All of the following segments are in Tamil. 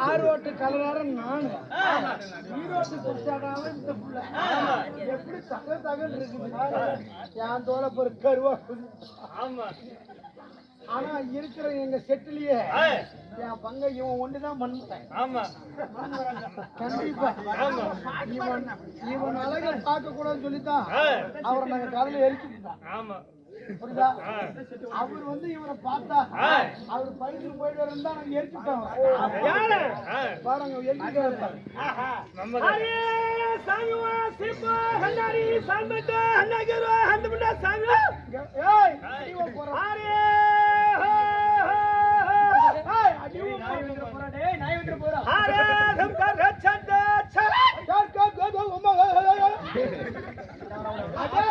ஆரோட்டு கலராரம் நானு. ஈரோட்டு குடிச்சாடாம இந்த புள்ள. எப்படி தக தகல் இருக்குது என் தோலை பொறு கருவா ஆமா. ஆனா இருக்கிற எங்க செட்டிலேயே என் பங்க இவன் ஒண்ணுதான் பண்ணுறேன் ஆமா. கண்டிப்பா. இவன் இவன் அழக பார்க்க கூடாதுன்னு சொல்லித்தான் அவரை நாங்க காலையில எரிச்சுட்டான் ஆமா. புரியுதா? அவர் வந்து இவரை பார்த்தா. அவர் பயிற்சி போயிட்டு தான் நாங்க எரிச்சுட்டோம் பாருங்க எரிச்சுட்டு இருப்பாரு ஆஹா, நம்மதான். சாமிவா, சிப்பா, ஹன்னாரி, சால்மட்டா, ஹன்னாகிரோ, ஹந்தமுண்டா, சாமிவா. ஏய் அடிவ போறான் ஆரே, ஹோ, ஹோ, ஹோ. ஏய் அடிவ போறான் டேய் நாய் விட்டு போறான் ஆரே, தம்கா, ரச்சந்த, சர. யார் கா கா கா உம்மா அடே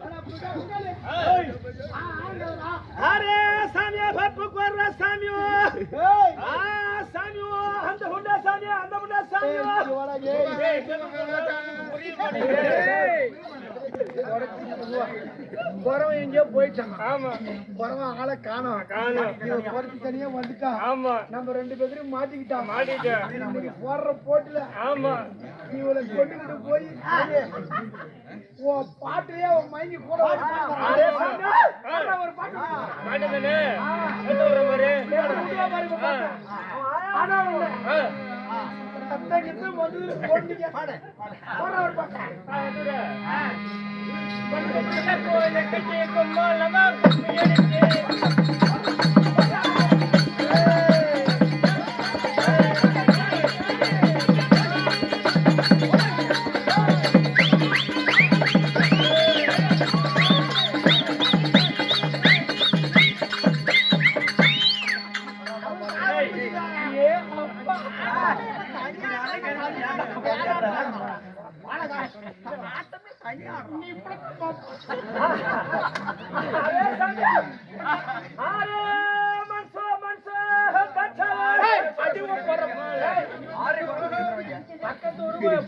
அட புடா புடாலே ஏய். ஆ ஆண்டவரா ஆரே, சாமியா, பப்பு, கொர்ரா, சாமியோ. ஏய் ஆ, சாமியோ, அந்த முண்டா, சாமியா, அந்த முண்டா, சாமியோ. ஏய் வாடா ஏய் ஏய், புரிய மாட்டேங்குது. போறவன் எங்கேயோ போயிட்டான் ஆமா போறவன் ஆளை காணோம் காணோம். போறதுக்கு தனியா வந்துட்டான் ஆமா நம்ம ரெண்டு பேரும் மாட்டிக்கிட்டான் மாட்டிட்டேன். இன்னைக்கு போடுற போட்டுல ஆமா இவளை கொண்டுகிட்டு போய் உன் பாட்டுலயே அவன் மயங்கி கூட ஒரு பாட்டு ஒரு பாட்டு. ஆனா ஒண்ணு, ஆ. ரத்தம் கித்தம் வந்ததுல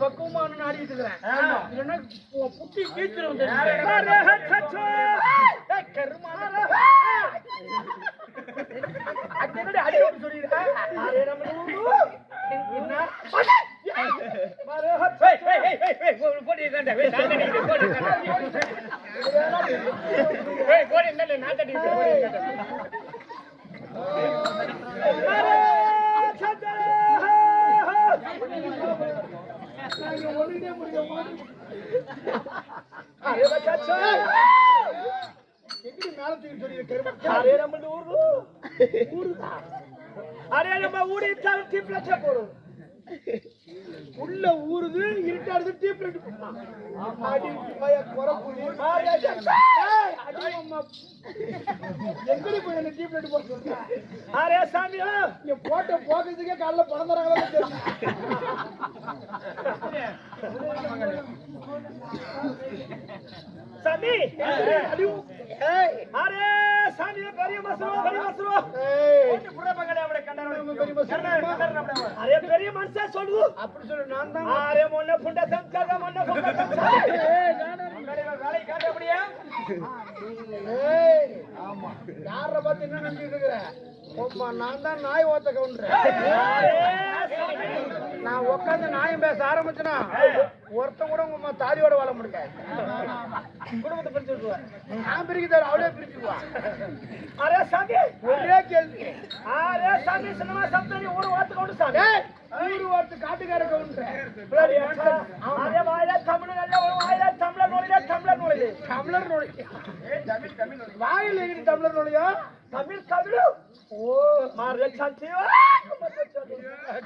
பக்குவமான ஆடிட்டு இருக்கிறேன். புட்டி கீச்சிரும் தெரியுமா? அரே கச்சோ ஏய், கருமானா. அது என்னடி உள்ள ஊறுது இருட்டாடுது அடி அம்மா. எங்கடி போய் என்ன டீப் ரெண்டு போட்டு சொல்ற? அரே சாமியா இங்க போட்ட போக்குறதுக்கே காலைல பணம் தராங்களோ தெரியல சாமி அடி. அரே சாமி பெரிய மசரோ பெரிய மசரோ ஒண்ணு புற பங்கட அவட கண்டற பெரிய மசரோ. அரே பெரிய மனுஷா சொல்லு. அப்படி சொல்லு நான் தான் அரே மொன்ன புண்ட சம்சாக மொன்ன புண்ட சம்சாக ஏய் நானே. வேலை காட்ட அப்படியே? ஏய் ஆமா. யார பார்த்து என்ன நினைச்சிட்டு இருக்கிற? நான் தான் நாய் ஓத்த கவுண்டர் நான் உட்காந்து நாயம் பேச ஆரம்பிச்சனா ஒருத்தன் கூட உங்க தாலியோட வாழ முடியாது குடும்பத்தை பிரிச்சு விட்டுருவேன் நான் பிரிக்க தவிர அவளே பிரிச்சுக்குவான் அரே சாமி. ஒரே கேள்வி. அரே சாமி சினிமா சப்தனி ஊரு வாத்து கொண்டு சாமி. நூறு வார்த்தை காட்டுக்கார கவுண்டர் அரே வாயில தமிழ் நல்ல ஒரு வாயில தமிழர் நோயில தமிழர் நோயில டம்ளர் நுழைய? வாயில் எங்கிட்டு டம்ளர் நுழையா தமிழ் தமிழ். ஓ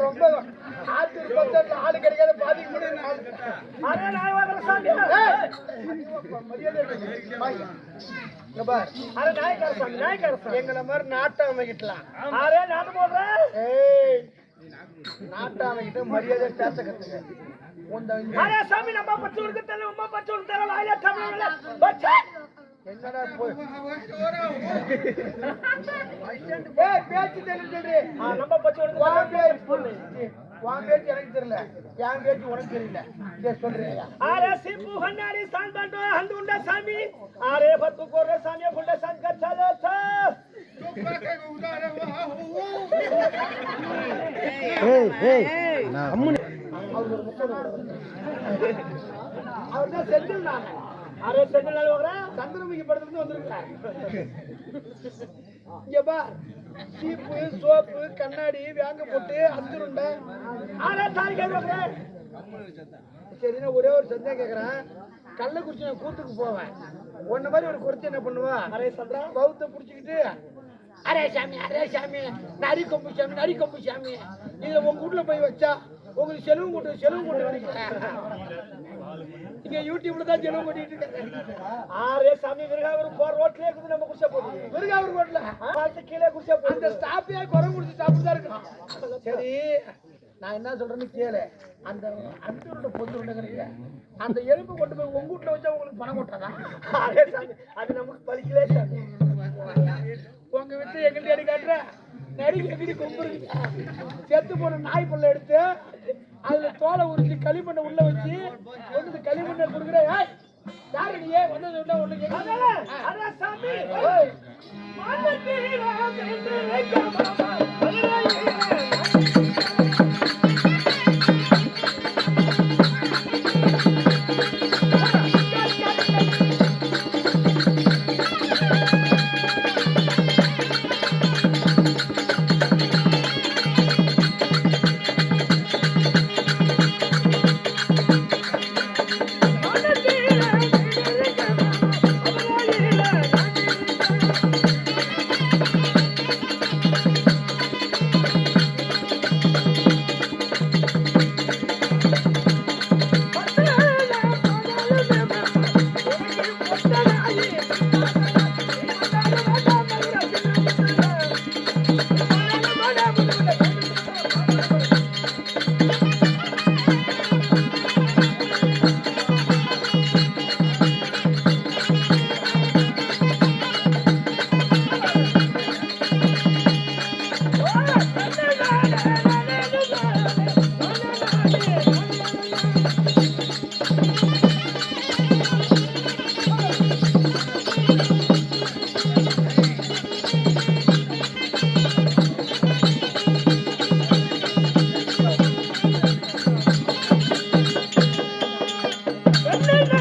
ரொம்ப ஆத்து பக்கத்துல ஆளு கிடைக்காத பாதிக்க முடியும் எங்களை மாதிரி நாட்டம் அமைக்கிட்டலாம். அரே நான் போடுறேன் ஏய்! நாட்டாம கிட்ட மரியாதை பேச கத்துக்க சாமி நம்ம பச்சு உனக்கு தெரியல உமா பச்சு உனக்கு தெரியல ஆயில தமிழ்ல பச்சை! என்னடா பேச்சு தெரியல சொல்றி. நம்ம பச்சை உன் பேச்சு எனக்கு தெரியல. என் பேச்சு உனக்கு தெரியல. சரி சொல்றீங்க அரே சிப்பு ஹன்னாரி சான் பண்ற அந்த உண்ட சாமி அரே பத்து கோர சாமி உண்ட சான் அவர் செஞ்சிருந்தாங்க அறுபத்தி ரெண்டு நாள் வர சந்திரமுகி படத்துல சீப்பு சோப்பு கண்ணாடி வேங்க போட்டு அந்துருண்ட ஆனா தாய் கேட்கிறேன் சரிண்ணா ஒரே ஒரு சந்தேகம் கேட்குறேன். கள்ளக்குறிச்சி நான் கூத்துக்கு போவேன். ஒன்ன மாதிரி ஒரு குறைச்சி என்ன பண்ணுவேன் அரே சொல்றா. பௌத்த பிடிச்சிக்கிட்டு அரே சாமி அரே சாமி நரி கொம்பு சாமி நரி கொம்பு சாமி. இதில் உங்கள் வீட்டில் போய் வச்சா உங்களுக்கு செலவு கூட்டு செலவு கூட்டு கிடைக்கிறேன் யூடியூப்ல தான் ஜெனம் பண்ணிட்டு ஆரே சாமி விருகாவரம் போற ரோட்ல இருக்குது நம்ம குடிச்சா போகுது விருகாவரம் ரோட்ல கீழே குடிச்சா போகுது அந்த ஸ்டாப்பே குரம் குடிச்சு ஸ்டாப் இருக்கு நான் என்ன சொல்றேன்னு கேளு. அந்த அந்தோட அந்த எலும்பு கொண்டு போய் உங்க வீட்டுல வச்சா உங்களுக்கு பணம் கொட்டாதான் அதே சாமி அது நமக்கு பலிக்கலே சாமி. உங்க வித்து எங்கிட்ட அடி காட்டுற? நடிகை வீடு செத்து போன நாய் பிள்ளை எடுத்து அதுல தோலை உறிஞ்சி களிமண்ணை உள்ள வச்சு களிமண்ணை கொடுக்குற ஏய், யாரு நீ? வந்தது உள்ள ஒண்ணு அதனால அरे சாமி no, no.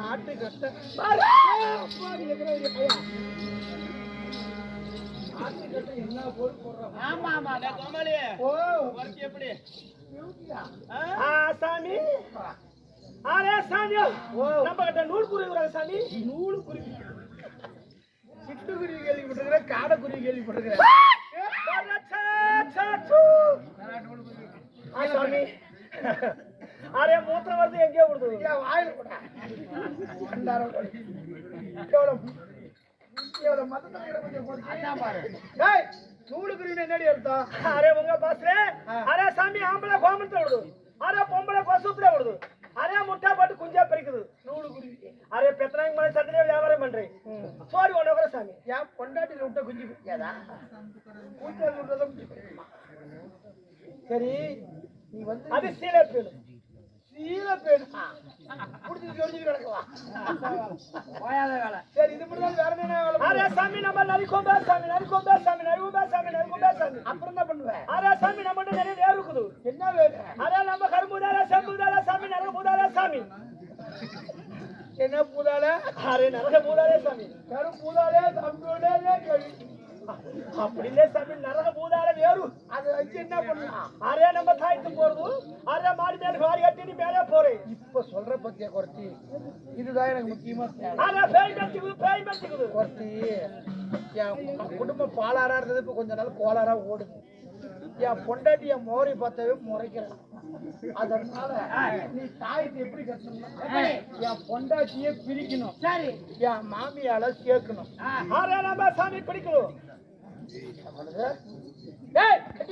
நாட்டு கட்ட பாரு. ஏய், அப்பா, நீ எங்கடா இருக்க? ஐயா. நாட்டு கட்ட என்ன போட்டு போடுறான்? ஓ? ஆ சாமி அரே சாமி. நம்ம கிட்ட நூல் புரியுறாங்க சாமி நூலு குருவி சிட்டுக்குருவி கேள்விப்பட்டிருக்கிறேன் காடைக்குருவி கேள்விப்பட்டிருக்கிறேன் ஆ சாமி அரே மூத்திரம் வருது எங்கேயோ விடுது வாயில கூட. என்னடி அர்த்தம் அரே உங்க பாஸ்ரே. அரே சாமி ஆம்பளை கோமத்துல விடுது அரே பொம்பளை கொசுத்துல விடுது அரே முட்டா போட்டு குஞ்சா பறிக்குது. நூறு குருவி அரே பெத்தனாங்க மேல சட்டனே வியாபாரம் பண்றேன். சோறு ஒண்ணு சாமி. ஏன் பொண்டாட்டில விட்ட குஞ்சு பிடிக்காதா? சரி. நீ வந்து அது சீலை புடிச்சு வேலை. சரி இது வேற என்ன வேலை அரே சாமி நம்ம நரிக்கும் சாமி நரிக்கும் சாமி நரிக்கும் சாமி நரிக்கும் சாமி. அப்புறம் என்ன பண்ணுவேன் அரே சாமி நம்ம நிறைய வேறு இருக்குது. என்ன வேலை அரே நம்ம கரும்புதாரா செம்புதாரா சாமி நரக பூதாரா சாமி? என்ன பூதால? அரே நரக பூதாரே சாமி. கரும் பூதாலே தம்பியோடே கேள்வி அப்படி இல்ல சாமி நரக பூதார வேறு. அதை வச்சு என்ன பண்ணலாம் அரே நம்ம தாய்த்து போறது. அரே மாடி மேல வாரி கட்டி நீ மேலே போறேன் இப்ப சொல்ற பத்திய குறைச்சி இதுதான் எனக்கு முக்கியமா குறைச்சி என் குடும்பம் பாலாரா இருந்தது இப்ப கொஞ்ச நாள் கோளாரா ஓடுது. என் பொண்டாட்டி என் மோரை பார்த்தாவே முறைக்கிறேன். அதனால நீ தாயத்தை எப்படி கட்டணும்? என் பொண்டாட்டியே பிரிக்கணும். சரி. என் மாமியால சேர்க்கணும். சாமி பிடிக்கணும்.